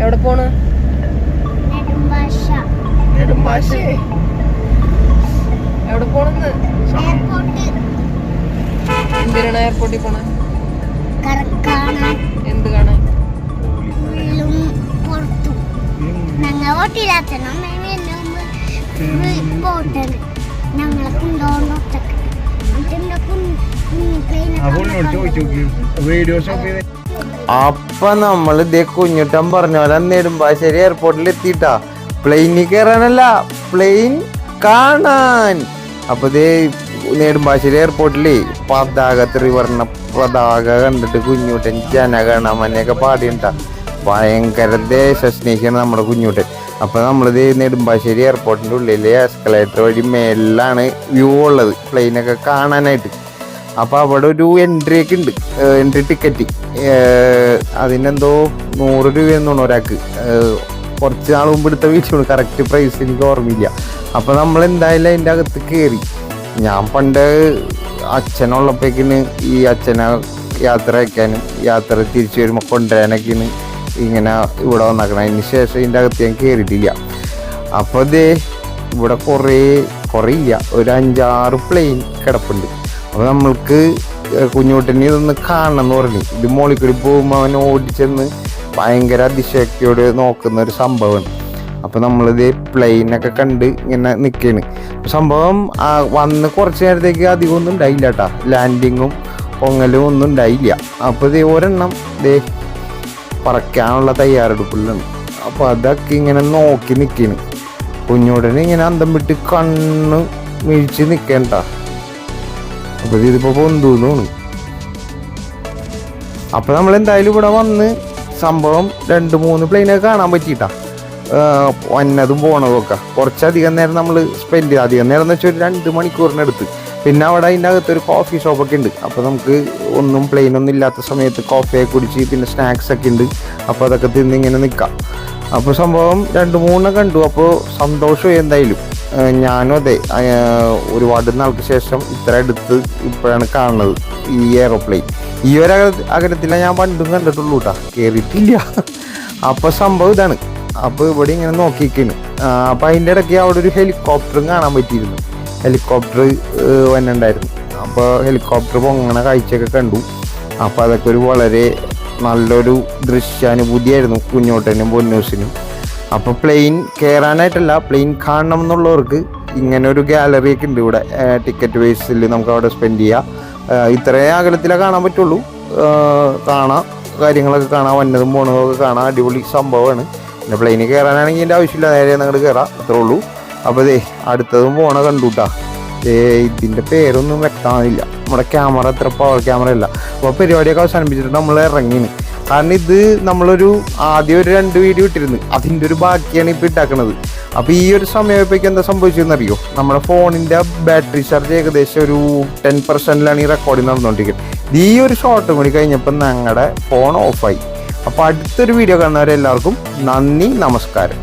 എവിടെ പോണ്? നെടുമ്പാശ്ശേ എവിടെ പോണെന്ന്? എന്തിനാണ് എയർപോർട്ടിൽ പോണ? എന്ത് കാണാൻ ഞങ്ങൾ ഞങ്ങളെ ഒറ്റയ്ക്ക് അപ്പൊ നമ്മൾ ഇതേ കുഞ്ഞുട്ടൻ പറഞ്ഞ പോലെ നെടുമ്പാശ്ശേരി എയർപോർട്ടിൽ എത്തിയിട്ടാ. പ്ലെയിനിൽ കയറാനല്ല പ്ലെയിൻ കാണാൻ. അപ്പൊ ഇതേ നെടുമ്പാശ്ശേരി എയർപോർട്ടിലേ പതാക ത്രിവർണ പതാക കണ്ടിട്ട് കുഞ്ഞുട്ടൻ ജനഗണമനയൊക്കെ പാടിയിട്ടാ. ഭയങ്കര ദേശസ്നേഹിയാണ് നമ്മുടെ കുഞ്ഞുട്ടൻ. അപ്പൊ നമ്മളിത് നെടുമ്പാശ്ശേരി എയർപോർട്ടിന്റെ ഉള്ളിൽ എസ്കലേറ്റർ വഴി മേലിലാണ് വ്യൂ ഉള്ളത്. പ്ലെയിനൊക്കെ കാണാനായിട്ട്. അപ്പോൾ അവിടെ ഒരു എൻട്രി ഒക്കെ ഉണ്ട്. എൻട്രി ടിക്കറ്റ് അതിനെന്തോ നൂറ് രൂപ എന്നാണ് ഒരാൾക്ക്. കുറച്ച് നാൾ മുമ്പ് എടുത്ത വീഡിയോ കറക്റ്റ് പ്രൈസ് എനിക്ക് ഓർമ്മയില്ല. അപ്പൊ നമ്മൾ എന്തായാലും അതിന്റെ അകത്ത് കയറി ഞാൻ പണ്ട് അച്ഛനുള്ളപ്പോഴേക്കിന് ഈ അച്ഛനെ യാത്ര അയക്കാനും യാത്ര തിരിച്ചു വരുമ്പോൾ കൊണ്ടുവരാനൊക്കെയാണ് ഇങ്ങനെ ഇവിടെ വന്നേക്കണം. അതിന് ശേഷം ഇതിന്റെ അകത്ത് ഞാൻ കയറിയിട്ടില്ല അപ്പോൾ ദേ ഇവിടെ കുറേ കുറേ ഇല്ല. ഒരു അഞ്ചാറ് പ്ലെയിൻ കിടപ്പുണ്ട്. അപ്പോൾ നമ്മൾക്ക് കുഞ്ഞുകുട്ടനെ ഇതൊന്ന് കാണണം എന്ന് പറഞ്ഞു. ഇത് മോളിക്കൂടി പോകുമ്പോൾ അവൻ ഓടിച്ചെന്ന് ഭയങ്കര അതിശക്തിയോട് നോക്കുന്ന ഒരു സംഭവമാണ്. അപ്പോൾ നമ്മളിത് പ്ലെയിനൊക്കെ കണ്ട് ഇങ്ങനെ നിൽക്കുകയാണ് സംഭവം വന്ന് കുറച്ച് നേരത്തേക്ക് അധികം ഒന്നും ഉണ്ടായില്ല കേട്ടാ ലാൻഡിങ്ങും പൊങ്ങലും ഒന്നും ഉണ്ടായില്ല. അപ്പോൾ ഇത് ഒരെണ്ണം ദേ പറക്കാനുള്ള തയ്യാറെടുപ്പിലാണ്. അപ്പോൾ അതൊക്കെ ഇങ്ങനെ നോക്കി നിൽക്കുകയാണ് കുഞ്ഞുടനെ ഇങ്ങനെ അന്തം വിട്ട് കണ്ണ് മിഴിച്ച് നിൽക്കണ്ട അപ്പോൾ ഇതിപ്പോൾ പൊന്തൂന്നാണ് അപ്പോൾ നമ്മൾ എന്തായാലും ഇവിടെ വന്ന് സംഭവം രണ്ട് മൂന്ന് പ്ലെയിനൊക്കെ കാണാൻ പറ്റിയിട്ടാ. ആഹ് വന്നതും പോണതും ഒക്കെ. കുറച്ചധികം നേരം നമ്മൾ സ്പെൻഡ് ചെയ്ത് അധികം നേരം എന്ന് വെച്ചാൽ ഒരു രണ്ട് മണിക്കൂറിനടുത്ത് പിന്നെ അവിടെ അതിന്റെ അകത്ത് ഒരു കോഫി ഷോപ്പൊക്കെ ഉണ്ട്. അപ്പോൾ നമുക്ക് ഒന്നും പ്ലെയിൻ ഒന്നും ഇല്ലാത്ത സമയത്ത് കോഫിയൊക്കെ കുടിച്ച് പിന്നെ സ്നാക്സ് ഒക്കെ ഉണ്ട്. അപ്പോൾ അതൊക്കെ തിന്നിങ്ങനെ നിൽക്കാം അപ്പോൾ സംഭവം രണ്ട് മൂന്ന് കണ്ടു. അപ്പോൾ സന്തോഷമായി എന്തായാലും. ഞാനും അതെ. ഒരു ഒരുപാട് നാൾക്ക് ശേഷം ഇത്ര അടുത്ത് ഇപ്പോഴാണ് കാണുന്നത് ഈ എയറോപ്ലെയിൻ ഈ ഒരു അകല- അകലത്തിലാണ് ഞാൻ പണ്ടും കണ്ടിട്ടുള്ളൂ കേട്ടോ കയറിയിട്ടില്ല അപ്പോൾ സംഭവം ഇതാണ്. അപ്പോൾ ഇവിടെ ഇങ്ങനെ നോക്കിയിരിക്കുന്നു അപ്പോൾ അതിന്റെ ഇടയ്ക്ക് അവിടെ ഒരു ഹെലികോപ്റ്ററും കാണാൻ പറ്റിയിരുന്നു. ഹെലികോപ്റ്റർ വന്നിട്ടുണ്ടായിരുന്നു. അപ്പോൾ ഹെലികോപ്റ്റർ പൊങ്ങണ കാഴ്ചയൊക്കെ കണ്ടു. അപ്പോൾ അതൊക്കെ ഒരു വളരെ നല്ലൊരു ദൃശ്യാനുഭൂതിയായിരുന്നു കുഞ്ഞോട്ടനും പൊന്നൂസിനും. അപ്പോൾ പ്ലെയിൻ കയറാനായിട്ടല്ല പ്ലെയിൻ കാണണം എന്നുള്ളവർക്ക് ഇങ്ങനെ ഒരു ഗാലറി ഒക്കെ ഉണ്ട് ഇവിടെ. ടിക്കറ്റ് ബേസിൽ നമുക്ക് അവിടെ സ്പെൻഡ് ചെയ്യാം. ഇത്രയും അകലത്തിലേ കാണാൻ പറ്റുള്ളൂ. കാണാം. കാര്യങ്ങളൊക്കെ കാണാം. വന്നതും പോണതും ഒക്കെ കാണാൻ അടിപൊളി സംഭവമാണ്. പിന്നെ പ്ലെയിനിൽ കയറാനാണെങ്കിൽ എന്റെ ആവശ്യമില്ല. നേരെ അങ്ങോട്ട് കയറാം അത്രേ ഉള്ളൂ. അപ്പോൾ ദേ അടുത്തതും പോണ കണ്ടുട്ടാ ഏ ഇതിന്റെ പേരൊന്നും വ്യക്തമായില്ല. നമ്മുടെ ക്യാമറ അത്ര പവർ ക്യാമറ അല്ല. അപ്പോൾ പരിപാടിയൊക്കെ അവസാനിപ്പിച്ചിട്ട് നമ്മൾ ഇറങ്ങിന്. കാരണം ഇത് നമ്മളൊരു ആദ്യം ഒരു രണ്ട് വീഡിയോ ഇട്ടിരുന്നു. അതിന്റെ ഒരു ബാക്കിയാണ് ഇപ്പോൾ ഇട്ടാക്കണത് അപ്പോൾ ഈ ഒരു സമയമായപ്പോഴേക്കും എന്താ സംഭവിച്ചതെന്ന് അറിയോ നമ്മുടെ ഫോണിന്റെ ബാറ്ററി ചാർജ് ഏകദേശം ഒരു ടെൻ പെർസെന്റിലാണ് ഈ റെക്കോർഡിംഗ് നടന്നുകൊണ്ടിരിക്കുന്നത് ഈ ഒരു ഷോട്ട് കൂടി കഴിഞ്ഞപ്പോൾ ഞങ്ങളുടെ ഫോൺ ഓഫായി അപ്പോൾ അടുത്തൊരു വീഡിയോ കാണുന്നവരെല്ലാവർക്കും നന്ദി നമസ്കാരം.